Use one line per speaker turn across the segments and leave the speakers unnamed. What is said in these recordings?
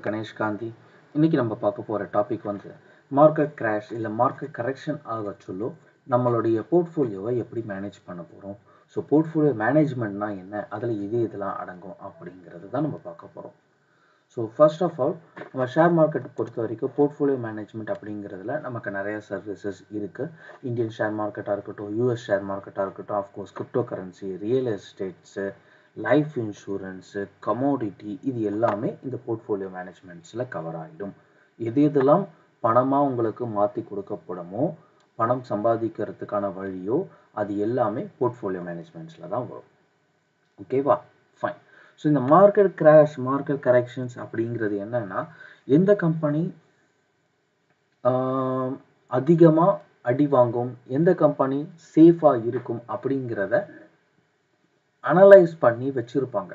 கணேஷ் காந்தி இன்னைக்கு நம்ம பார்க்க போகிற டாபிக் வந்து மார்க்கெட் கிராஷ் இல்லை மார்க்கெட் கரெக்ஷன் ஆக சொல்லோ நம்மளுடைய போர்ட்ஃபோலியோவை எப்படி மேனேஜ் பண்ண போகிறோம் ஸோ போர்ட்ஃபோலியோ மேனேஜ்மெண்ட்னா என்ன? அதில் இது இதெல்லாம் அடங்கும் அப்படிங்கிறது தான் நம்ம பார்க்க போகிறோம் ஸோ ஃபர்ஸ்ட் ஆஃப் ஆல் நம்ம ஷேர் மார்க்கெட் பொறுத்த வரைக்கும் போர்ட்ஃபோலியோ மேனேஜ்மெண்ட் அப்படிங்கிறதுல நமக்கு நிறைய சர்வீசஸ் இருக்குது இந்தியன் ஷேர் மார்க்கெட்டாக இருக்கட்டும் யூஎஸ் ஷேர் மார்க்கெட்டாக இருக்கட்டும் of course crypto currency real estates life insurance commodity இது எல்லாமே இந்த போர்ட்ஃபோலியோ மேனேஜ்மெண்ட்ஸில் கவர் ஆகிடும் எது எதெல்லாம் பணமாக உங்களுக்கு மாற்றி கொடுக்கப்படுமோ பணம் சம்பாதிக்கிறதுக்கான வழியோ அது எல்லாமே போர்ட்ஃபோலியோ மேனேஜ்மெண்ட்ஸில் தான் வரும். ஓகேவா ஃபைன் ஸோ இந்த மார்க்கெட் கிராஷ் மார்க்கெட் கரெக்ஷன்ஸ் அப்படிங்கிறது என்னன்னா எந்த கம்பெனி அதிகமாக அடி வாங்கும் எந்த கம்பெனி சேஃபாக இருக்கும் அப்படிங்கிறத அனலைஸ் பண்ணி வச்சிருப்பாங்க.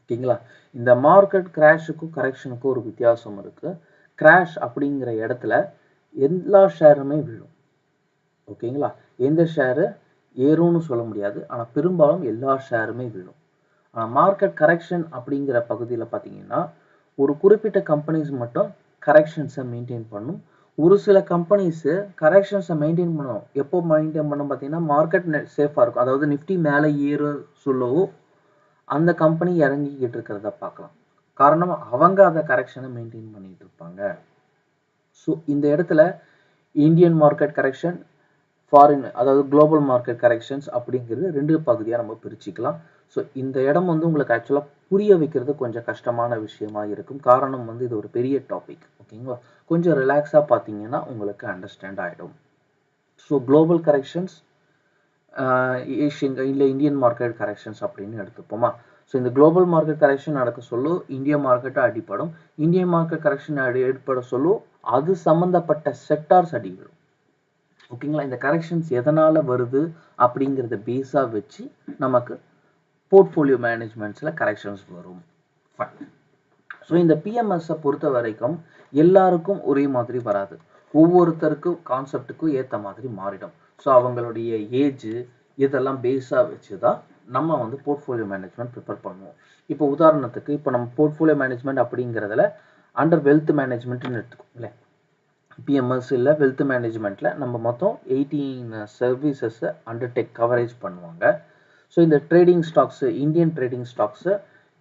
ஓகேங்களா? இந்த மார்க்கெட் கிராஷுக்கும் கரெக்ஷனுக்கும் ஒரு வித்தியாசம் இருக்கு. கிராஷ் அப்படிங்கிற இடத்துல எல்லா ஷேருமே விழும். ஓகேங்களா? எந்த ஷேரு ஏறும்னு சொல்ல முடியாது. ஆனால் பெரும்பாலும் எல்லா ஷேருமே விழும். ஆனால் மார்க்கெட் கரெக்ஷன் அப்படிங்கிற பகுதியில் பார்த்தீங்கன்னா ஒரு குறிப்பிட்ட கம்பெனிஸ் மட்டும் கரெக்ஷன்ஸை மெயின்டைன் பண்ணும். ஒரு சில கம்பெனிஸு கரெக்ஷன்ஸை மெயின்டைன் பண்ணும். எப்போ மெயின்டைன் பண்ணோம் பார்த்தீங்கன்னா மார்க்கெட் சேஃபாக இருக்கும். அதாவது நிஃப்டி மேலே ஏற சொல்லவோ அந்த கம்பெனி இறங்கிக்கிட்டு இருக்கிறத பார்க்கலாம். காரணம் அவங்க அதை கரெக்ஷனை மெயின்டைன் பண்ணிட்டு இருப்பாங்க. ஸோ இந்த இடத்துல இந்தியன் மார்க்கெட் கரெக்ஷன் ஃபாரின் அதாவது குளோபல் மார்க்கெட் கரெக்ஷன்ஸ் அப்படிங்கிறது ரெண்டு பகுதியாக நம்ம பிரிச்சுக்கலாம். ஸோ இந்த இடம் வந்து உங்களுக்கு ஆக்சுவலாக புரிய வைக்கிறது கொஞ்சம் கஷ்டமான விஷயமா இருக்கும். காரணம் வந்து இது ஒரு பெரிய டாபிக் ஓகேங்களா கொஞ்சம் ரிலாக்ஸாக பார்த்தீங்கன்னா உங்களுக்கு அண்டர்ஸ்டாண்ட் ஆகிடும் ஸோ குளோபல் கரெக்ஷன்ஸ் ஏஷியன் இல்லை இந்தியன் மார்க்கெட் கரெக்ஷன்ஸ் அப்படின்னு எடுத்துப்போமா? ஸோ இந்த குளோபல் மார்க்கெட் கரெக்ஷன் நடக்க சொல்லோ இந்திய மார்க்கெட்டை அடிப்படும் இந்தியன் மார்க்கெட் கரெக்ஷன் அடி ஏற்பட சொல்லோ அது சம்மந்தப்பட்ட செக்டார்ஸ் அடிபடும். ஓகேங்களா இந்த கரெக்ஷன்ஸ் எதனால் வருது அப்படிங்கிறத பேஸாக வச்சு நமக்கு போர்ட்ஃபோலியோ மேனேஜ்மெண்ட்ஸில் கரெக்ஷன்ஸ் வரும். ஸோ இந்த பிஎம்எஸ்ஸை பொறுத்த வரைக்கும் எல்லாருக்கும் ஒரே மாதிரி வராது. ஒவ்வொருத்தருக்கும் கான்செப்டுக்கும் ஏற்ற மாதிரி மாறிடும். ஸோ அவங்களுடைய ஏஜ் இதெல்லாம் பேஸாக வச்சு தான் நம்ம வந்து போர்ட்ஃபோலியோ மேனேஜ்மெண்ட் ப்ரிப்பேர் பண்ணுவோம். இப்போ உதாரணத்துக்கு இப்போ நம்ம போர்ட்ஃபோலியோ மேனேஜ்மெண்ட் அப்படிங்கிறதுல அண்டர் வெல்த் மேனேஜ்மெண்ட்னு எடுத்துக்கோங்களேன் பிஎம்எஸ் இல்லை? வெல்த் மேனேஜ்மெண்ட்டில் நம்ம மொத்தம் எயிட்டீன் சர்வீசஸை அண்டர்டேக் கவரேஜ் பண்ணுவாங்க. ஸோ இந்த trading stocks Indian trading stocks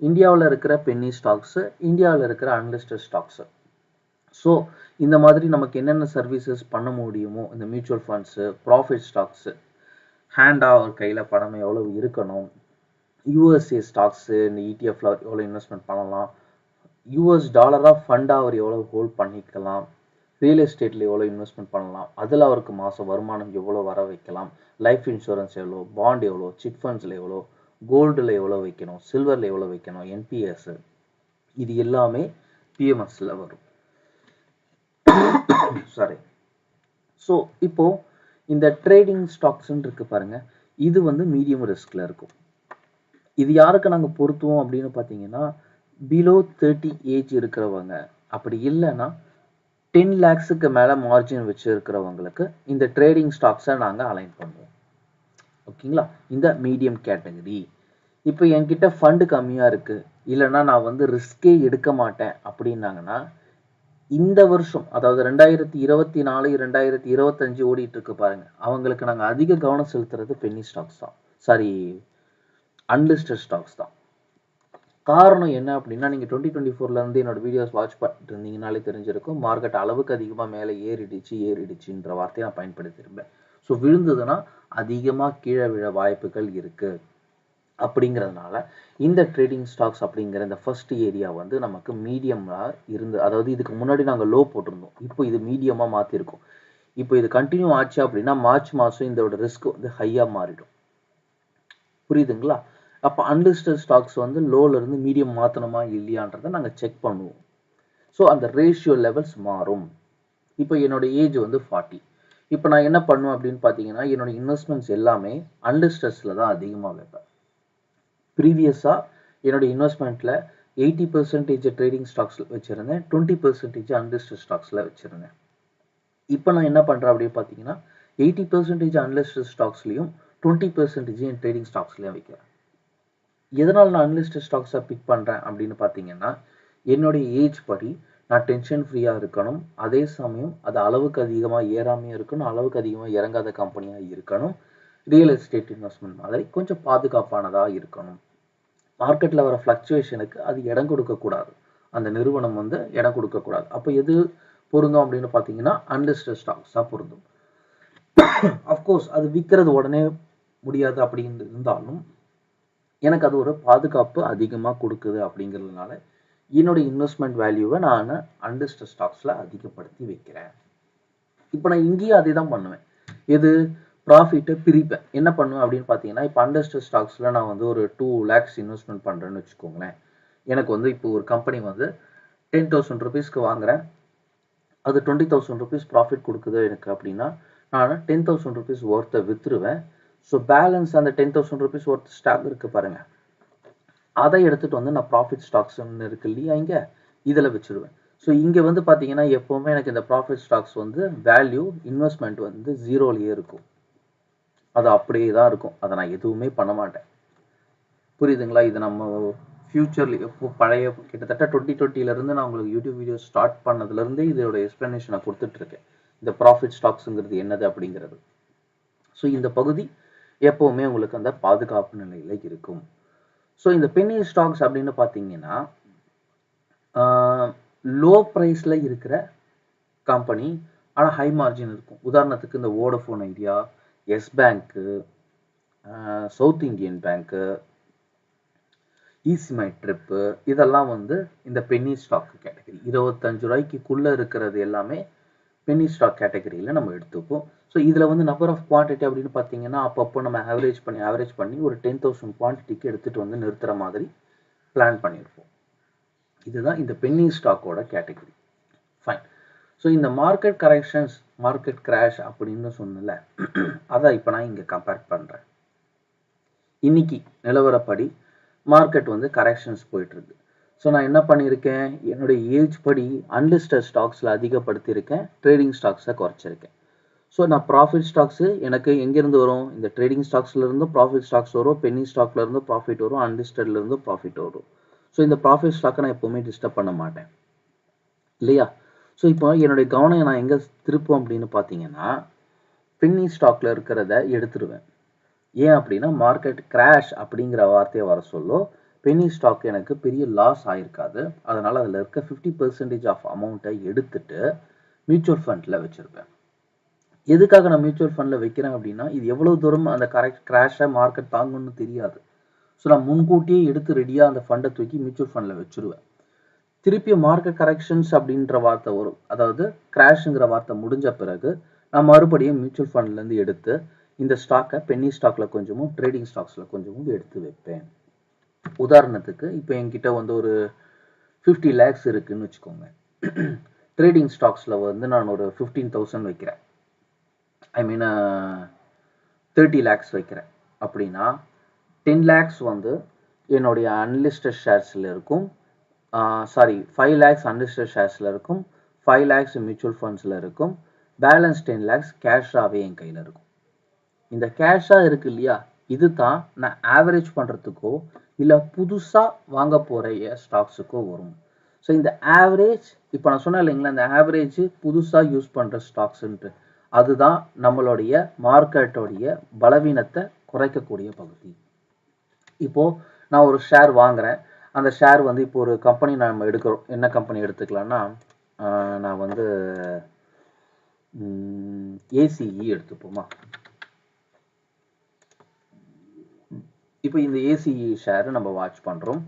இந்தியாவில் இருக்கிற பென்னி ஸ்டாக்ஸு இந்தியாவில் இருக்கிற அன்லிஸ்டட் ஸ்டாக்ஸு ஸோ இந்த மாதிரி நமக்கு என்னென்ன சர்வீசஸ் பண்ண முடியுமோ இந்த மியூச்சுவல் ஃபண்ட்ஸு ப்ராஃபிட் ஸ்டாக்ஸு ஹேண்டாக ஒரு கையில் பணம் எவ்வளோ இருக்கணும் யூஎஸ்ஏ ஸ்டாக்ஸு இந்த இடிஎஃப்ல எவ்வளோ இன்வெஸ்ட்மெண்ட் பண்ணலாம் யூஎஸ் டாலராக ஃபண்டாக அவர் எவ்வளோ ஹோல்ட் பண்ணிக்கலாம் ரியல் எஸ்டேட்டில் எவ்வளோ இன்வெஸ்ட்மெண்ட் பண்ணலாம்? அதில் அவருக்கு மாதம் வருமானம் எவ்வளோ வர வைக்கலாம்? லைஃப் இன்சூரன்ஸ் எவ்வளோ பாண்ட் எவ்வளோ சிட் ஃபண்ட்ஸில் எவ்வளோ கோல்டில் எவ்வளோ வைக்கணும்? சில்வரில் எவ்வளோ வைக்கணும்? என்பிஎஸ் இது எல்லாமே பிஎம்எஸ்ல வரும். சாரி ஸோ இப்போ இந்த ட்ரேடிங் ஸ்டாக்ஸ்ன்னு இருக்கு பாருங்க. இது வந்து மீடியம் ரிஸ்க்ல இருக்கும். இது யாருக்கு நாங்கள் பொருத்துவோம் அப்படின்னு பார்த்தீங்கன்னா பிலோ தேர்ட்டி ஏஜ் இருக்கிறவங்க. அப்படி இல்லைன்னா டென் லேக்ஸுக்கு மேலே மார்ஜின் வச்சுருக்கிறவங்களுக்கு இந்த ட்ரேடிங் ஸ்டாக்ஸை நாங்கள் அலைன் பண்ணுவோம். ஓகேங்களா இந்த மீடியம் கேட்டகரி இப்போ என்கிட்ட ஃபண்டு கம்மியாக இருக்குது இல்லைன்னா நான் வந்து ரிஸ்கே எடுக்க மாட்டேன் அப்படின்னாங்கன்னா இந்த வருஷம் அதாவது ரெண்டாயிரத்தி இருபத்தி நாலு ரெண்டாயிரத்தி இருபத்தஞ்சு ஓடிட்டு இருக்கு பாருங்க. அவங்களுக்கு நாங்கள் அதிக கவனம் செலுத்துறது பென்னி ஸ்டாக்ஸ் தான். சாரி அன்லிஸ்டட் ஸ்டாக்ஸ் தான். காரணம் என்ன அப்படின்னா நீங்கள் டுவெண்ட்டி டுவெண்ட்டி ஃபோர்லேருந்து என்னோட வீடியோஸ் வாட்ச் பண்ணிட்டு இருந்தீங்கனாலே தெரிஞ்சிருக்கும். மார்க்கெட் அளவுக்கு அதிகமாக மேலே ஏறிடுச்சு ஏறிடுச்சுன்ற வார்த்தையை நான் பயன்படுத்தியிருப்பேன். ஸோ விழுந்ததுன்னா அதிகமாக கீழே விழ வாய்ப்புகள் இருக்குது அப்படிங்கிறதுனால இந்த ட்ரேடிங் ஸ்டாக்ஸ் அப்படிங்கிற இந்த ஃபர்ஸ்ட் ஏரியா வந்து நமக்கு மீடியமாக இருந்து அதாவது இதுக்கு முன்னாடி நாங்கள் லோ போட்டிருந்தோம். இப்போ இது மீடியமாக மாற்றிருக்கோம் இப்போ இது கண்டினியூ ஆச்சு அப்படின்னா மார்ச் மாதம் இதோட ரிஸ்க் வந்து ஹையாக மாறிடும். புரியுதுங்களா? அப்போ அன்லிஸ்டட் ஸ்டாக்ஸ் வந்து லோலேருந்து மீடியம் மாற்றணுமா இல்லையான்றதை நாங்கள் செக் பண்ணுவோம். ஸோ அந்த ரேஷியோ லெவல்ஸ் மாறும். இப்போ என்னோட ஏஜ் வந்து ஃபார்ட்டி இப்போ நான் என்ன பண்ணுவேன் அப்படின்னு பார்த்தீங்கன்னா என்னோட இன்வெஸ்ட்மெண்ட்ஸ் எல்லாமே அன்லிஸ்டட்ஸில் தான் அதிகமாக வைப்பேன். ப்ரீவியஸாக என்னோடய இன்வெஸ்ட்மெண்ட்டில் எயிட்டி பர்சன்டேஜ் ட்ரேடிங் ஸ்டாக்ஸில் வச்சுருந்தேன் டுவெண்ட்டி பர்சன்டேஜ் அன்லிஸ்டட் ஸ்டாக்ஸில் வச்சுருந்தேன். இப்போ நான் என்ன பண்ணுறேன் அப்படின்னு பார்த்தீங்கன்னா எயிட்டி பர்சன்டேஜ் அன்லிஸ்டட் ஸ்டாக்ஸ்லையும் டுவெண்ட்டி பர்சன்டேஜ் என் ட்ரேடிங் ஸ்டாக்ஸ்லையும் வைக்கிறேன். எதனால் நான் அன்லிஸ்டட் ஸ்டாக்ஸை பிக் பண்ணுறேன் அப்படின்னு பார்த்தீங்கன்னா என்னுடைய ஏஜ் படி நான் டென்ஷன் ஃப்ரீயாக இருக்கணும். அதே சமயம் அது அளவுக்கு அதிகமாக ஏறாமையும் இருக்கணும். அளவுக்கு அதிகமாக இறங்காத கம்பெனியாக இருக்கணும். ரியல் எஸ்டேட் இன்வெஸ்ட்மெண்ட் மாதிரி கொஞ்சம் பாதுகாப்பானதாக இருக்கணும். மார்க்கெட்டில் வர ஃப்ளக்சுவேஷனுக்கு அது இடம் கொடுக்கக்கூடாது அந்த நிறுவனம் வந்து இடம் கொடுக்கக்கூடாது அப்போ எது பொருந்தும் அப்படின்னு பார்த்தீங்கன்னா அன்லிஸ்டட் ஸ்டாக்ஸ் தான் பொருந்தும். அஃப்கோர்ஸ் அது விற்கிறது உடனே முடியாது அப்படின்னு இருந்தாலும் எனக்கு அது ஒரு பாதுகாப்பு அதிகமாக கொடுக்குது அப்படிங்கிறதுனால என்னுடைய இன்வெஸ்ட்மெண்ட் வேல்யூவை நான் அன்லிஸ்டட் ஸ்டாக்ஸில் அதிகப்படுத்தி வைக்கிறேன். இப்போ நான் இங்கேயும் அதே தான் பண்ணுவேன். எது? ப்ராஃபிட்டை பிரிப்பேன். என்ன பண்ணுவேன் அப்படின்னு பார்த்தீங்கன்னா இப்போ அன்லிஸ்டட் ஸ்டாக்ஸில் நான் வந்து ஒரு டூ லேக்ஸ் இன்வெஸ்ட்மெண்ட் பண்ணுறேன்னு வச்சுக்கோங்களேன். எனக்கு வந்து இப்போ ஒரு கம்பெனி வந்து டென் தௌசண்ட் ருபீஸ்க்கு வாங்குறேன். அது டுவெண்ட்டி தௌசண்ட் ருபீஸ் ப்ராஃபிட் கொடுக்குது எனக்கு அப்படின்னா நான் டென் தௌசண்ட் ருபீஸ் ஒர்த்தை விற்றுருவேன் ஸோ பேலன்ஸ் அந்த ten thousand rupees worth stock இருக்கு பாருங்க. அதை எடுத்துட்டு வந்து நான் ப்ராஃபிட் ஸ்டாக்ஸ் இருக்கு இல்லையா இங்கே? இதில் வச்சிருவேன். ஸோ இங்கே வந்து பார்த்தீங்கன்னா எப்போவுமே எனக்கு இந்த ப்ராஃபிட் ஸ்டாக்ஸ் வந்து வேல்யூ இன்வெஸ்ட்மெண்ட் வந்து ஜீரோலேயே இருக்கும். அது அப்படியே தான் இருக்கும். அதை நான் எதுவுமே பண்ண மாட்டேன். புரியுதுங்களா? இது நம்ம ஃபியூச்சர்ல எப்போ பழைய கிட்டத்தட்ட டுவெண்ட்டி டுவெண்ட்டிலேருந்து நான் உங்களுக்கு யூடியூப் வீடியோ ஸ்டார்ட் பண்ணதுலேருந்தே இதோட எக்ஸ்ப்ளனேஷன் நான் கொடுத்துட்ருக்கேன் இந்த ப்ராஃபிட் ஸ்டாக்ஸுங்கிறது என்னது அப்படிங்கிறது. ஸோ இந்த பகுதி எப்போவுமே உங்களுக்கு அந்த பாதுகாப்பு நிலையில் இருக்கும். ஸோ இந்த பென்னி ஸ்டாக்ஸ் அப்படின்னு பார்த்தீங்கன்னா லோ ப்ரைஸில் இருக்கிற கம்பெனி ஆனால் ஹை மார்ஜின் இருக்கும். உதாரணத்துக்கு இந்த Vodafone Idea Yes bank South Indian bank EaseMyTrip இதெல்லாம் வந்து இந்த பென்னி ஸ்டாக் கேட்டகரி இருபத்தஞ்சு ரூபாய்க்குள்ளே இருக்கிறது எல்லாமே பென்னி ஸ்டாக் கேட்டகரியில் நம்ம எடுத்துப்போம். ஸோ இதில் வந்து நம்பர் ஆஃப் குவான்டிட்டி அப்படின்னு பார்த்தீங்கன்னா அப்பப்போ நம்ம ஆவரேஜ் பண்ணி ஆவரேஜ் பண்ணி ஒரு டென் தௌசண்ட் குவான்டிட்டிக்கு எடுத்துகிட்டு வந்து நிறுத்துகிற மாதிரி பிளான் பண்ணியிருப்போம். இதுதான் இந்த பென்னி ஸ்டாக்கோட கேட்டகரி ஃபைன் ஸோ இந்த மார்க்கெட் கரெக்ஷன்ஸ் மார்க்கெட் கிராஷ் அப்படின்னு சொன்னல அதை இப்போ நான் இங்கே கம்பேர் பண்ணுறேன் இன்னைக்கு நிலவரப்படி மார்க்கெட் வந்து கரெக்ஷன்ஸ் போயிட்டுருக்கு. ஸோ நான் என்ன பண்ணியிருக்கேன்? என்னுடைய ஏஜ் படி அன்லிஸ்டட் ஸ்டாக்ஸில் அதிகப்படுத்தியிருக்கேன் ட்ரேடிங் ஸ்டாக்ஸை குறைச்சிருக்கேன். ஸோ நான் ப்ராஃபிட் ஸ்டாக்ஸு எனக்கு எங்கேருந்து வரும்? இந்த ட்ரேடிங் ஸ்டாக்ஸ்லேருந்து ப்ராஃபிட் ஸ்டாக்ஸ் வரும். பென்னி ஸ்டாக்லேருந்து ப்ராஃபிட் வரும். அன்லிஸ்டட்லேருந்து ப்ராஃபிட் வரும். ஸோ இந்த ப்ராஃபிட் ஸ்டாக்கை நான் எப்போவுமே டிஸ்டர்ப் பண்ண மாட்டேன். இல்லையா? ஸோ இப்போ என்னுடைய கவனம் நான் எங்கே திருப்போம் அப்படின்னு பார்த்தீங்கன்னா பென்னி ஸ்டாக்ல இருக்கிறத எடுத்துருவேன். ஏன் அப்படின்னா மார்க்கெட் கிராஷ் அப்படிங்கிற வார்த்தையை வர சொல்லோ பென்னி ஸ்டாக் எனக்கு பெரிய லாஸ் ஆயிருக்காது. அதனால் அதில் இருக்க ஃபிஃப்டி பர்சன்டேஜ் ஆஃப் அமௌண்ட்டை எடுத்துட்டு மியூச்சுவல் ஃபண்டில் வச்சுருப்பேன். எதுக்காக நான் மியூச்சுவல் ஃபண்டில் வைக்கிறேன் அப்படின்னா இது எவ்வளோ தூரம் அந்த கரெக்ட் கிராஷை மார்க்கெட் தாங்கணும்னு தெரியாது. ஸோ நான் முன்கூட்டியே எடுத்து ரெடியாக அந்த ஃபண்டை தூக்கி மியூச்சுவல் ஃபண்டில் வச்சுருவேன். திருப்பி மார்க்கெட் கரெக்ஷன்ஸ் அப்படின்ற வார்த்தை வரும். அதாவது கிராஷுங்கிற வார்த்தை முடிஞ்ச பிறகு நான் மறுபடியும் மியூச்சுவல் ஃபண்ட்லேருந்து எடுத்து இந்த ஸ்டாக்கை பென்னி ஸ்டாக்கில் கொஞ்சமும் ட்ரேடிங் ஸ்டாக்ஸில் கொஞ்சமும் எடுத்து வைப்பேன். உதாரணத்துக்கு இப்போ என்கிட்ட வந்து ஒரு ஃபிஃப்டி லேக்ஸ் இருக்குன்னு வச்சுக்கோங்க. ட்ரேடிங் ஸ்டாக்ஸில் வந்து நான் ஒரு ஃபிஃப்டீன் தௌசண்ட் வைக்கிறேன். ஐ மீன் தேர்ட்டி லேக்ஸ் வைக்கிறேன். அப்படின்னா டென் லேக்ஸ் வந்து என்னுடைய அன்லிஸ்டட் ஷேர்ஸில் இருக்கும். சாரி ஃபைவ் லேக்ஸ் அன்லிஸ்டட் ஷேர்ஸில் இருக்கும். ஃபைவ் லேக்ஸ் மியூச்சுவல் ஃபண்ட்ஸில் இருக்கும். பேலன்ஸ் டென் லேக்ஸ் கேஷாகவே என் கையில் இருக்கும். இந்த கேஷாக இருக்கு இல்லையா? இது தான் நான் ஆவரேஜ் பண்ணுறதுக்கோ இல்லை புதுசாக வாங்க போகிற ஸ்டாக்ஸுக்கோ வரும். ஸோ இந்த ஆவரேஜ் இப்போ நான் சொன்னேன் இல்லைங்களா இந்த ஆவரேஜ் புதுசாக யூஸ் பண்ணுற ஸ்டாக்ஸுன்ட்டு அதுதான் நம்மளுடைய மார்க்கெட்டோடைய பலவீனத்தை குறைக்கக்கூடிய பகுதி. இப்போது நான் ஒரு ஷேர் வாங்குறேன். அந்த ஷேர் வந்து இப்போ ஒரு கம்பெனி நம்ம எடுக்கிறோம். என்ன கம்பெனி எடுத்துக்கலாம்னா நான் வந்து ஏசிஇ எடுத்துப்போமா? இப்போ இந்த ஏசிஇ ஷேரை நம்ம வாட்ச் பண்ணுறோம்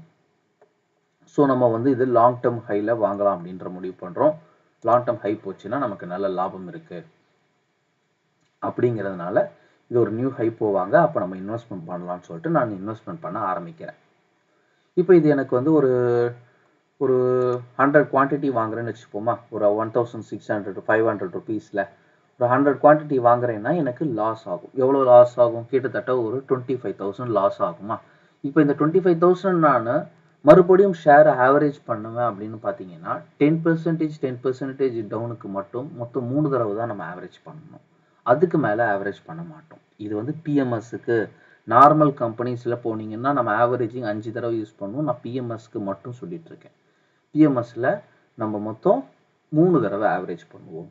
ஸோ நம்ம வந்து இது லாங் டேர்ம் ஹையில் வாங்கலாம் அப்படின்ற முடிவு பண்ணுறோம் லாங் டேர்ம் ஹை போச்சுன்னா நமக்கு நல்ல லாபம் இருக்குது அப்படிங்கிறதுனால இது ஒரு நியூ ஹை போவாங்க அப்போ நம்ம இன்வெஸ்ட்மெண்ட் பண்ணலாம்னு சொல்லிட்டு நான் இன்வெஸ்ட்மெண்ட் பண்ண ஆரம்பிக்கிறேன். இப்போ இது எனக்கு வந்து ஒரு ஒரு ஹண்ட்ரட் குவான்டிட்டி வாங்குறேன்னு வச்சுப்போமா ஒரு one thousand six hundred five hundred ருபீஸில் ஒரு ஹண்ட்ரட் குவான்டிட்டி வாங்குறேன்னா எனக்கு லாஸ் ஆகும். எவ்வளோ லாஸ் ஆகும்? கிட்டத்தட்ட ஒரு டுவெண்ட்டி ஃபைவ் தௌசண்ட் லாஸ் ஆகுமா? இப்போ இந்த டுவெண்ட்டி ஃபைவ் தௌசண்ட் நான் மறுபடியும் ஷேர் ஆவரேஜ் பண்ணுவேன் அப்படின்னு பார்த்தீங்கன்னா டென் பெர்சன்டேஜ் டென் பெர்சன்டேஜ் டவுனுக்கு மட்டும் மொத்தம் மூணு தடவை தான் நம்ம ஆவரேஜ் பண்ணணும். அதுக்கு மேலே ஆவரேஜ் பண்ண மாட்டோம். இது வந்து பிஎம்எஸ்க்கு நார்மல் கம்பெனிஸில் போனீங்கன்னா நம்ம ஆவரேஜிங் அஞ்சு தடவை யூஸ் பண்ணுவோம். நான் பிஎம்எஸ்க்கு மட்டும் சொல்லிட்டு இருக்கேன். பிஎம்எஸ்ல நம்ம மொத்தம் மூணு தடவை ஆவரேஜ் பண்ணுவோம்.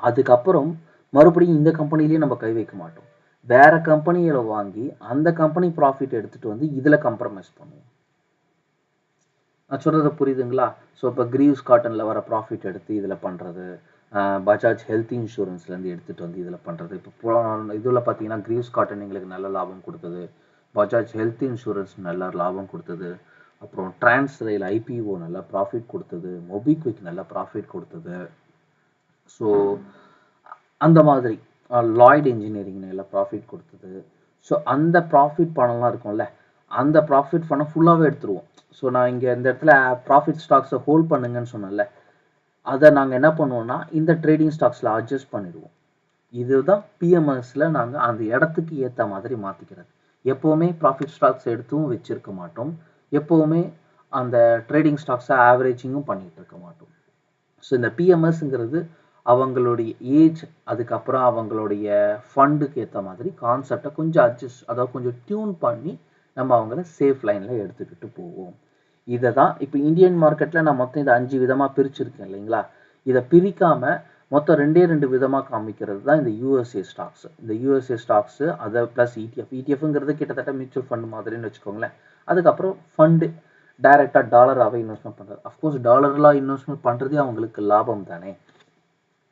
அதுக்கப்புறம் மறுபடியும் இந்த கம்பெனிலேயே நம்ம கை வைக்க மாட்டோம். வேற கம்பெனியில வாங்கி அந்த கம்பெனி ப்ராஃபிட் எடுத்துட்டு வந்து இதுல கம்ப்ரமைஸ் பண்ணுவோம். நான் சொல்றது புரியுதுங்களா? ஸோ இப்போ கிரீவ்ஸ் காட்டன்ல வர ப்ராஃபிட் எடுத்து இதுல பண்றது பஜாஜ் ஹெல்த் இன்சூரன்ஸ்லேருந்து எடுத்துகிட்டு வந்து இதில் பண்ணுறது இப்போ இதில் பார்த்தீங்கன்னா கிரீவ்ஸ் காட்டன் எங்களுக்கு நல்ல லாபம் கொடுத்தது. பஜாஜ் ஹெல்த் இன்சூரன்ஸ் நல்ல லாபம் கொடுத்தது. அப்புறம் டிரான்ஸ் ரயில் ஐபிஓ நல்ல ப்ராஃபிட் கொடுத்தது. மொபிக்விக் நல்ல ப்ராஃபிட் கொடுத்தது. ஸோ அந்த மாதிரி லாய்ட் இன்ஜினியரிங் நல்ல ப்ராஃபிட் கொடுத்தது. ஸோ அந்த ப்ராஃபிட் பணம்லாம் இருக்கும்ல அந்த ப்ராஃபிட் பணம் ஃபுல்லாகவே எடுத்துருவோம். ஸோ நான் இங்கே இந்த இடத்துல ப்ராஃபிட் ஸ்டாக்ஸை ஹோல்ட் பண்ணுங்கன்னு சொன்னேன்ல அதை நாங்கள் என்ன பண்ணுவோம்னா இந்த ட்ரேடிங் ஸ்டாக்ஸில் அட்ஜஸ்ட் பண்ணிடுவோம். இதுதான் பிஎம்எஸில் நாங்கள் அந்த இடத்துக்கு ஏற்ற மாதிரி மாற்றிக்கிறது எப்போவுமே ப்ராஃபிட் ஸ்டாக்ஸ் எடுத்தும் வச்சுருக்க மாட்டோம். எப்போவுமே அந்த ட்ரேடிங் ஸ்டாக்ஸை ஆவரேஜிங்கும் பண்ணிகிட்டு இருக்க மாட்டோம். ஸோ இந்த பிஎம்எஸ்ங்கிறது அவங்களுடைய ஏஜ் அதுக்கப்புறம் அவங்களுடைய ஃபண்டுக்கு ஏற்ற மாதிரி கான்செப்டை கொஞ்சம் அட்ஜஸ்ட் அதாவது கொஞ்சம் டியூன் பண்ணி நம்ம அவங்கள சேஃப் லைனில் எடுத்துக்கிட்டு போவோம். இதை தான் இப்போ இந்தியன் மார்க்கெட்டில் நான் மொத்தம் இதை அஞ்சு விதமாக பிரிச்சிருக்கேன் இல்லைங்களா? இதை பிரிக்காமல் மொத்தம் ரெண்டே ரெண்டு விதமாக காமிக்கிறது தான் இந்த யூஎஸ்ஏ ஸ்டாக்ஸ் இந்த யூஎஸ்ஏ ஸ்டாக்ஸு அதை ப்ளஸ் இடிஎஃப் இடிஎஃப்ங்கிறது கிட்டத்தட்ட மியூச்சுவல் ஃபண்ட் மாதிரின்னு வச்சுக்கோங்களேன். அதுக்கப்புறம் ஃபண்டு டைரெக்டாக டாலராகவே இன்வெஸ்ட்மெண்ட் பண்ணுறது அஃப்கோர்ஸ் டாலர்லாம் இன்வெஸ்ட்மெண்ட் பண்ணுறதே அவங்களுக்கு லாபம் தானே.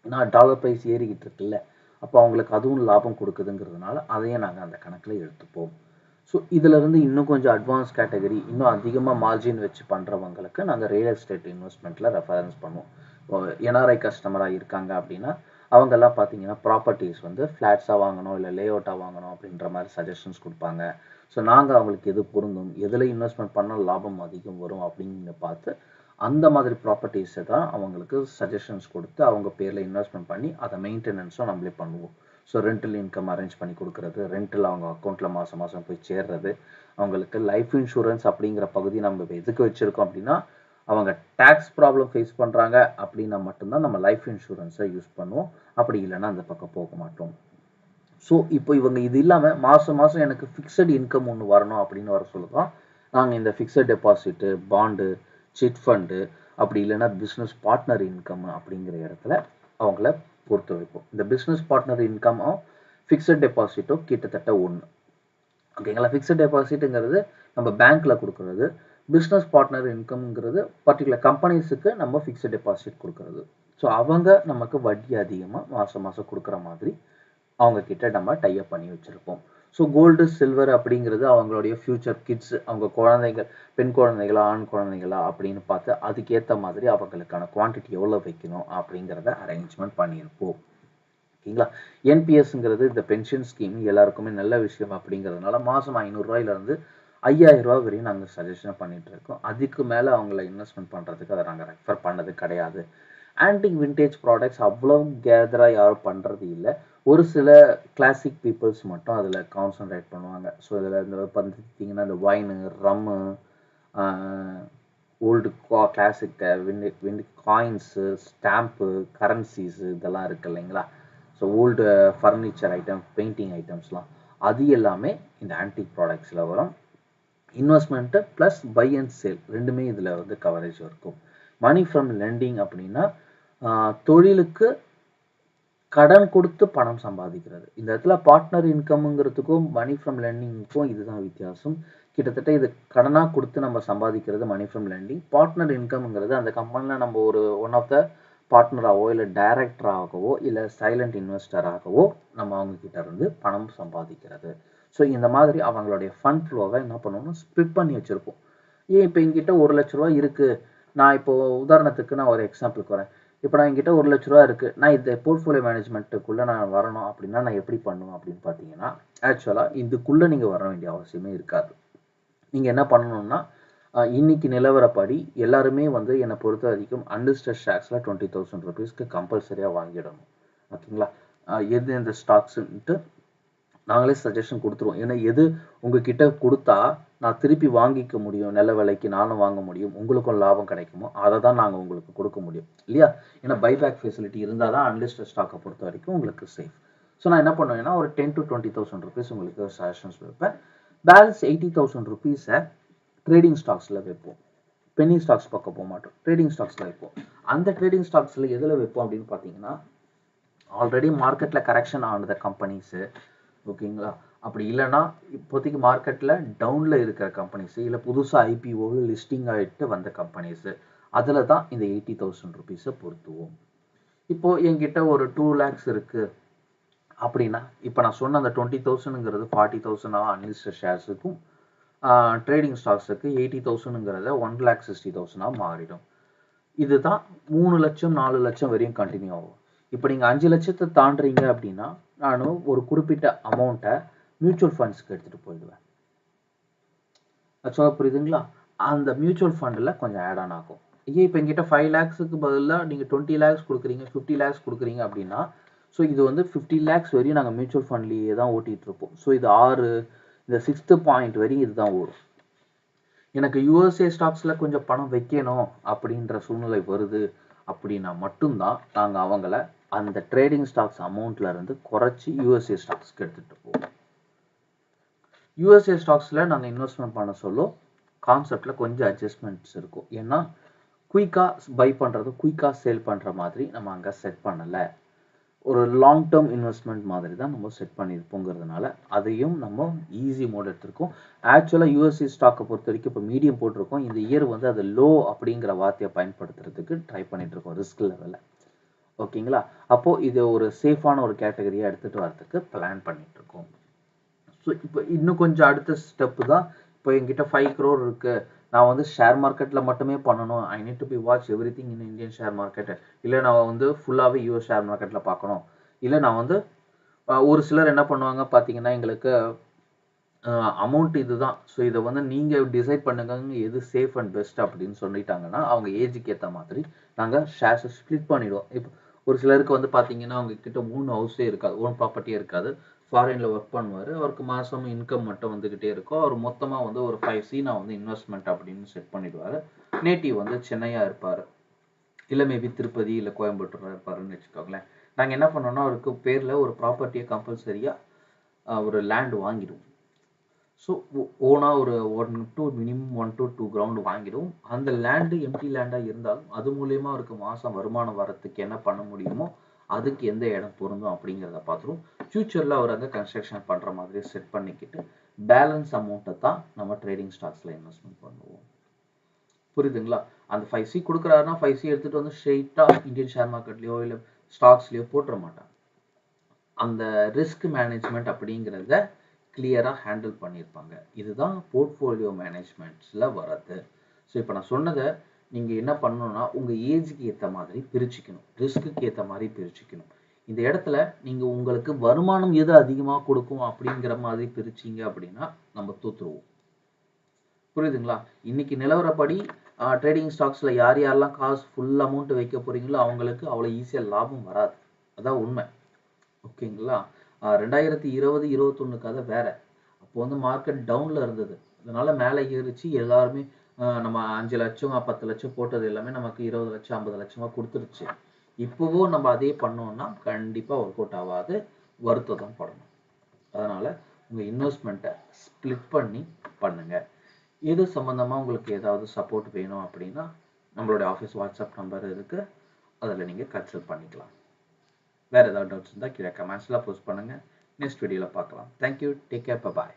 ஏன்னா டாலர் ப்ரைஸ் ஏறிக்கிட்டு இருக்குல்ல. அப்போ அவங்களுக்கு அதுவும் லாபம் கொடுக்குதுங்கிறதுனால அதையும் நாங்கள் அந்த கணக்கில் எடுத்துப்போம். ஸோ இதிலிருந்து இன்னும் கொஞ்சம் அட்வான்ஸ் கேட்டகரி இன்னும் அதிகமாக மார்ஜின் வச்சு பண்ணுறவங்களுக்கு நாங்கள் ரியல் எஸ்டேட் இன்வெஸ்ட்மெண்ட்டில் ரெஃபரன்ஸ் பண்ணுவோம். என்ஆர்ஐ கஸ்டமராக இருக்காங்க அப்படின்னா அவங்கெல்லாம் பார்த்தீங்கன்னா ப்ராப்பர்ட்டிஸ் வந்து ஃப்ளாட்ஸாக வாங்கணும் இல்லை லே அவுட்டாக வாங்கணும் அப்படின்ற மாதிரி சஜஷன்ஸ் கொடுப்பாங்க. ஸோ நாங்கள் அவங்களுக்கு எது பொருந்தும் எதில் இன்வெஸ்ட்மெண்ட் பண்ணால் லாபம் அதிகம் வரும் அப்படின்னு பார்த்து அந்த மாதிரி ப்ராப்பர்ட்டிஸை தான் அவங்களுக்கு சஜஷன்ஸ் கொடுத்து அவங்க பேரில் இன்வெஸ்ட்மெண்ட் பண்ணி அதை மெயின்டெனன்ஸும் நம்மளே பண்ணுவோம். ஸோ ரெண்டல் இன்கம் அரேஞ்ச் பண்ணி கொடுக்குறது. ரெண்டில் அவங்க அக்கௌண்ட்டில் மாதம் மாதம் போய் சேர்றது. அவங்களுக்கு லைஃப் இன்சூரன்ஸ் அப்படிங்கிற பகுதி நம்ம எதுக்கு வச்சுருக்கோம் அப்படின்னா அவங்க டேக்ஸ் ப்ராப்ளம் ஃபேஸ் பண்ணுறாங்க அப்படின்னா மட்டும்தான் நம்ம லைஃப் இன்சூரன்ஸை யூஸ் பண்ணுவோம். அப்படி இல்லைன்னா அந்த பக்கம் போக மாட்டோம். ஸோ இப்போ இவங்க இது இல்லாமல் மாதம் மாதம் எனக்கு ஃபிக்ஸட் இன்கம் ஒன்று வரணும் அப்படின்னு வர சொல்லுதான் நாங்கள் இந்த fixed deposit bond chit fund அப்படி இல்லைன்னா பிஸ்னஸ் பார்ட்னர் இன்கம் அப்படிங்கிற இடத்துல அவங்கள பொறுத்து வைப்போம் இந்த பிஸ்னஸ் பார்ட்னர் இன்கமும் ஃபிக்ஸட் டெபாசிட்டோ கிட்டத்தட்ட ஒன்று ஓகேங்களா ஃபிக்ஸட் டெபாசிட்டுங்கிறது நம்ம பேங்க்கில் கொடுக்குறது. பிஸ்னஸ் பார்ட்னர் இன்கம்ங்கிறது பர்டிகுலர் கம்பெனிஸுக்கு நம்ம ஃபிக்ஸட் டெபாசிட் கொடுக்குறது. ஸோ அவங்க நமக்கு வட்டி அதிகமாக மாதம் மாதம் கொடுக்குற மாதிரி அவங்க கிட்ட நம்ம டைப் பண்ணி வச்சுருப்போம். ஸோ கோல்டு சில்வர் அப்படிங்கிறது அவங்களுடைய ஃப்யூச்சர் கிட்ஸ் அவங்க குழந்தைகள் பெண் குழந்தைகளா ஆண் குழந்தைகளா அப்படின்னு பார்த்து அதுக்கேற்ற மாதிரி அவங்களுக்கான குவான்டிட்டி எவ்வளோ வைக்கணும் அப்படிங்கிறத அரேஞ்ச்மெண்ட் பண்ணியிருப்போம். ஓகேங்களா? என்பிஎஸ்ங்கிறது இந்த பென்ஷன் ஸ்கீம் எல்லாருக்குமே நல்ல விஷயம் அப்படிங்கிறதுனால மாதம் ஐநூறுரூவாயிலேருந்து ஐயாயிரம் ரூபா வரையும் நாங்கள் சஜஷன் பண்ணிட்டு இருக்கோம். அதுக்கு மேலே அவங்கள இன்வெஸ்ட்மெண்ட் பண்ணுறதுக்கு அதை நாங்கள் ரெஃபர் பண்ணது கிடையாது. ஆன்டிக் விண்டேஜ் ப்ராடக்ட்ஸ் அவ்வளோ கேதராக யாரும் பண்ணுறது இல்லை. ஒரு சில கிளாசிக் பீப்புள்ஸ் மட்டும் அதில் கான்சன்ட்ரேட் பண்ணுவாங்க. ஸோ இதில் இந்த பார்த்துட்டிங்கன்னா இந்த வைனு ரம்மு ஓல்டு கா கிளாசிக் விண்டு விண்டு காயின்ஸு ஸ்டாம்ப்பு கரன்சிஸு இதெல்லாம் இருக்குது இல்லைங்களா? So old furniture item painting ஐட்டம்ஸ்லாம் அது எல்லாமே இந்த ஆன்டிக் ப்ராடக்ட்ஸில் வரும். Investment plus buy and sale ரெண்டுமே இதில் வந்து கவரேஜ் இருக்கும். மணி ஃப்ரம் லெண்டிங் அப்படின்னா தொழிலுக்கு கடன் கொடுத்து பணம் சம்பாதிக்கிறது. இந்த இடத்துல பார்ட்னர் இன்கம்ங்கிறதுக்கும் மணி ஃப்ரம் லெண்டிங்க்கும் இதுதான் வித்தியாசம். கிட்டத்தட்ட இது கடனாக கொடுத்து நம்ம சம்பாதிக்கிறது மணி ஃப்ரம் லெண்டிங் பார்ட்னர் இன்கம்ங்கிறது அந்த கம்பெனியில் நம்ம ஒரு ஒன் ஆஃப் த பார்ட்னராகவோ இல்லை டைரக்டராகவோ இல்லை சைலண்ட் இன்வெஸ்டராகவோ நம்ம அவங்க கிட்ட இருந்து பணம் சம்பாதிக்கிறது. ஸோ இந்த மாதிரி அவங்களுடைய ஃபண்ட் ஃப்ளோவை என்ன பண்ணுவோம்னா ஸ்ப்ளிட் பண்ணி வச்சுருப்போம். ஏன் இப்போ எங்கிட்ட ஒரு லட்ச ரூபா இருக்குது நான் இப்போ உதாரணத்துக்கு நான் ஒரு எக்ஸாம்பிளுக்கு வரேன். இப்போ நான் என்கிட்ட ஒரு லட்ச ரூபா இருக்குது நான் இந்த போர்ட்ஃபோலியோ மேனேஜ்மெண்ட்டுக்குள்ளே நான் வரணும் அப்படின்னா நான் எப்படி பண்ணுவேன் அப்படின்னு பார்த்தீங்கன்னா ஆக்சுவலாக இதுக்குள்ளே நீங்கள் வர வேண்டிய அவசியமே இருக்காது. நீங்கள் என்ன பண்ணணும்னா இன்னைக்கு நிலவரப்படி எல்லாருமே வந்து என்னை பொறுத்த வரைக்கும் அன்லிஸ்டட் ஷேர்ஸில் டுவெண்ட்டி தௌசண்ட் ருபீஸ்க்கு கம்பல்சரியாக வாங்கிடணும். ஓகேங்களா? எது எந்த ஸ்டாக்ஸுன்ட்டு நாங்களே சஜஷன் கொடுத்துருவோம். ஏன்னா எது உங்ககிட்ட கொடுத்தா நான் திருப்பி வாங்கிக்க முடியும். நல்ல விலைக்கு நானும் வாங்க முடியும். உங்களுக்கும் லாபம் கிடைக்குமோ அதை தான் நாங்கள் உங்களுக்கு கொடுக்க முடியும். இல்லையா? ஏன்னா பைபேக் ஃபெசிலிட்டி இருந்தால் தான் அன்லிஸ்டட் ஸ்டாக்கை பொறுத்த வரைக்கும் உங்களுக்கு சேஃப் ஸோ நான் என்ன பண்ணுவேன்னா ஒரு ten to twenty thousand rupees உங்களுக்கு சஜஷன்ஸ் வைப்பேன். பேலன்ஸ் எயிட்டி தௌசண்ட் ருபீஸை ட்ரேடிங் ஸ்டாக்ஸில் வைப்போம். பென்னி ஸ்டாக்ஸ் பக்கம் போக மாட்டோம். ட்ரேடிங் ஸ்டாக்ஸில் வைப்போம். அந்த ட்ரேடிங் ஸ்டாக்ஸில் எதில் வைப்போம் அப்படின்னு பார்த்தீங்கன்னா ஆல்ரெடி மார்க்கெட்டில் கரெக்ஷன் ஆனத கம்பெனிஸு ஓகேங்களா? அப்படி இல்லைன்னா இப்போதைக்கு மார்க்கெட்டில் டவுனில் இருக்கிற கம்பெனிஸு இல்லை புதுசாக ஐபிஓவில் லிஸ்டிங் ஆகிட்டு வந்த கம்பெனிஸு அதில் தான் இந்த எயிட்டி தௌசண்ட் ருபீஸை பொருத்துவோம். இப்போது என்கிட்ட ஒரு டூ லேக்ஸ் இருக்குது அப்படின்னா இப்போ நான் சொன்ன அந்த டுவெண்ட்டி தௌசண்ட்ங்கிறது ஃபார்ட்டி தௌசண்டாக அன்லிஸ்டட் ஷேர்ஸுக்கும் ட்ரேடிங் ஸ்டாக்ஸுக்கு எயிட்டி தௌசண்ட்ங்கிறத ஒன் லேக் சிக்ஸ்டி தௌசண்டாக மாறிடும். இதுதான் மூணு லட்சம் நாலு லட்சம் வரையும் கண்டினியூ ஆகும். இப்போ நீங்கள் அஞ்சு லட்சத்தை தாண்டுறீங்க அப்படின்னா நான் ஒரு குறிப்பிட்ட அமௌண்ட்டை மியூச்சுவல் ஃபண்ட்ஸ்க்கு எடுத்துகிட்டு போயிடுவேன். ஆக்சுவலாக புரியுதுங்களா? அந்த மியூச்சுவல் ஃபண்டில் கொஞ்சம் ஆட் ஆன் ஆகும். ஏன் இப்போ எங்கிட்ட ஃபைவ் லேக்ஸுக்கு பதிலாக நீங்கள் டுவெண்ட்டி லேக்ஸ் கொடுக்குறீங்க ஃபிஃப்டி லேக்ஸ் கொடுக்குறீங்க அப்படின்னா ஸோ இது வந்து ஃபிஃப்டி லேக்ஸ் வரையும் நாங்கள் மியூச்சுவல் ஃபண்ட்லேயே தான் ஓட்டிகிட்டு இருப்போம். ஸோ இது ஆறு இந்த சிக்ஸ்த்து பாயிண்ட் வரையும் இதுதான் ஓடும். எனக்கு யூஎஸ்ஏ ஸ்டாக்ஸில் கொஞ்சம் பணம் வைக்கணும் அப்படின்ற சூழ்நிலை வருது அப்படின்னா மட்டும்தான் நாங்கள் அவங்கள அந்த ட்ரேடிங் ஸ்டாக்ஸ் அமௌண்ட்ல இருந்து குறைச்சி யூஎஸ்ஏ ஸ்டாக்ஸ்க்கு எடுத்துகிட்டு போவோம் யூஎஸ்ஏ ஸ்டாக்ஸில் நாங்கள் இன்வெஸ்ட்மெண்ட் பண்ண சொல்லோ கான்செப்டில் கொஞ்சம் அட்ஜஸ்ட்மெண்ட்ஸ் இருக்கும். ஏன்னா குயிக்காக பை பண்ணுறது குயிக்காக சேல் பண்ணுற மாதிரி நம்ம அங்கே செட் பண்ணலை. ஒரு லாங் டேர்ம் இன்வெஸ்ட்மெண்ட் மாதிரி தான் நம்ம செட் பண்ணியிருப்போங்கிறதுனால அதையும் நம்ம ஈஸி மோட் எடுத்திருக்கோம். ஆக்சுவலாக யூஎஸ்சி ஸ்டாக்கை பொறுத்த வரைக்கும் இப்போ மீடியம் போட்டிருக்கோம். இந்த இயர் வந்து அது லோ அப்படிங்கிற வார்த்தையை பயன்படுத்துறதுக்கு ட்ரை பண்ணிட்டு இருக்கோம். ரிஸ்க் லெவலில் ஓகேங்களா? அப்போது இது ஒரு சேஃபான ஒரு கேட்டகரியாக எடுத்துகிட்டு வரதுக்கு பிளான் பண்ணிட்டு இருக்கோம் ஸோ இப்போ இன்னும் கொஞ்சம் அடுத்த ஸ்டெப்பு தான். இப்போ என்கிட்ட ஃபைவ் க்ரோர் இருக்குது நான் வந்து ஷேர் மார்க்கெட்டில் மட்டுமே பண்ணணும். I need to be watch everything in Indian share market இல்லை நான் வந்து ஃபுல்லாகவே யூஎஸ் ஷேர் மார்க்கெட்டில் பார்க்கணும். இல்லை நான் வந்து ஒரு சிலர் என்ன பண்ணுவாங்க பார்த்தீங்கன்னா எங்களுக்கு அமௌண்ட் இதுதான். ஸோ இதை வந்து நீங்கள் டிசைட் பண்ணுங்க எது சேஃப் அண்ட் பெஸ்ட் அப்படின்னு சொல்லிட்டாங்கன்னா அவங்க ஏஜுக்கு ஏற்ற மாதிரி நாங்கள் ஷேர்ஸை ஸ்ப்ளிட் பண்ணிவிடுவோம் இப்போ ஒரு சிலருக்கு வந்து பார்த்தீங்கன்னா அவங்க கிட்ட மூணு ஹவுஸே இருக்காது ஓன் ப்ராப்பர்ட்டியே இருக்காது. ஃபாரினில் ஒர்க் பண்ணுவார். அவருக்கு மாதம் இன்கம் மட்டும் வந்துக்கிட்டே இருக்கும். அவர் மொத்தமாக வந்து ஒரு ஃபைவ் சீனா வந்து இன்வெஸ்ட்மெண்ட் அப்படின்னு செட் பண்ணிடுவார். நேட்டிவ் வந்து சென்னையாக இருப்பார். இல்லை மேபி திருப்பதி இல்லை கோயம்புத்தூராக இருப்பாருன்னு வச்சுக்கோங்களேன். நாங்கள் என்ன பண்ணோம்னா அவருக்கு பேரில் ஒரு ப்ராப்பர்ட்டியை கம்பல்சரியாக ஒரு லேண்ட் வாங்கிடுவோம். ஸோ ஓனாக ஒரு one two minimum one to two ground வாங்கிடும். அந்த லேண்டு எம்டி லேண்டாக இருந்தாலும் அது மூலயமா அவருக்கு மாதம் வருமானம் வரத்துக்கு என்ன பண்ண முடியுமோ அதுக்கு எந்த இடம் பொருந்தும் அப்படிங்கிறத பார்த்துருவோம் ஃப்யூச்சரில் அவர் அங்கே கன்ஸ்ட்ரக்ஷன் பண்ணுற மாதிரி செட் பண்ணிக்கிட்டு பேலன்ஸ் அமௌண்ட்டை தான் நம்ம ட்ரேடிங் ஸ்டாக்ஸில் இன்வெஸ்ட்மெண்ட் பண்ணுவோம். புரியுதுங்களா? அந்த ஃபைவ் சி கொடுக்குறாருன்னா ஃபைவ் சி எடுத்துகிட்டு வந்து ஸ்ட்ரெயிட்டாக இந்தியன் ஷேர் மார்க்கெட்லேயோ இல்லை ஸ்டாக்ஸ்லேயோ போட்டுற மாட்டான் அந்த ரிஸ்க் மேனேஜ்மெண்ட் அப்படிங்கிறத கிளியராக ஹேண்டில் பண்ணியிருப்பாங்க. இதுதான் போர்ட்ஃபோலியோ மேனேஜ்மெண்ட்ஸில் வர்றது. ஸோ இப்போ நான் சொன்னதை நீங்கள் என்ன பண்ணணும்னா உங்கள் ஏஜுக்கு ஏற்ற மாதிரி பிரிச்சுக்கணும். ரிஸ்க்குக்கு ஏற்ற மாதிரி பிரிச்சுக்கணும். இந்த இடத்துல நீங்கள் உங்களுக்கு வருமானம் எது அதிகமாக கொடுக்கும் அப்படிங்கிற மாதிரி பிரிச்சிங்க அப்படின்னா நம்ம தூத்துருவோம். புரியுதுங்களா? இன்னைக்கு நிலவரப்படி ட்ரேடிங் ஸ்டாக்ஸில் யார் யாரெல்லாம் காசு ஃபுல் அமௌண்ட் வைக்க போகிறீங்களோ அவங்களுக்கு அவ்வளோ ஈஸியாக லாபம் வராது. அதான் உண்மை. ஓகேங்களா? ரெண்டாயிரத்தி இருபது இருபத்தொன்னு கதை வேற. அப்போ வந்து மார்க்கெட் டவுனில் இருந்தது. அதனால மேலே ஏறிச்சு. எல்லாருமே நம்ம அஞ்சு லட்சம் பத்து லட்சம் போட்டது எல்லாமே நமக்கு இருபது லட்சம் ஐம்பது லட்சமாக கொடுத்துருச்சு. இப்போவும் நம்ம அதே பண்ணோம்னா கண்டிப்பாக ஒர்க் அவுட் ஆகாது. வருத்தம் தான் படணும். அதனால் உங்கள் இன்வெஸ்ட்மெண்ட்டை ஸ்பிளிட் பண்ணி பண்ணுங்கள் இது சம்மந்தமாக உங்களுக்கு ஏதாவது சப்போர்ட் வேணும் அப்படின்னா நம்மளுடைய ஆஃபீஸ் வாட்ஸ்அப் நம்பர் இருக்குது அதில் நீங்கள் கன்சல்ட் பண்ணிக்கலாம். வேறு ஏதாவது டவுட்ஸ் இருந்தால் கீழே கமெண்ட்ஸில் போஸ்ட் பண்ணுங்கள் நெக்ஸ்ட் வீடியோவில் பார்க்கலாம். Thank you take care bye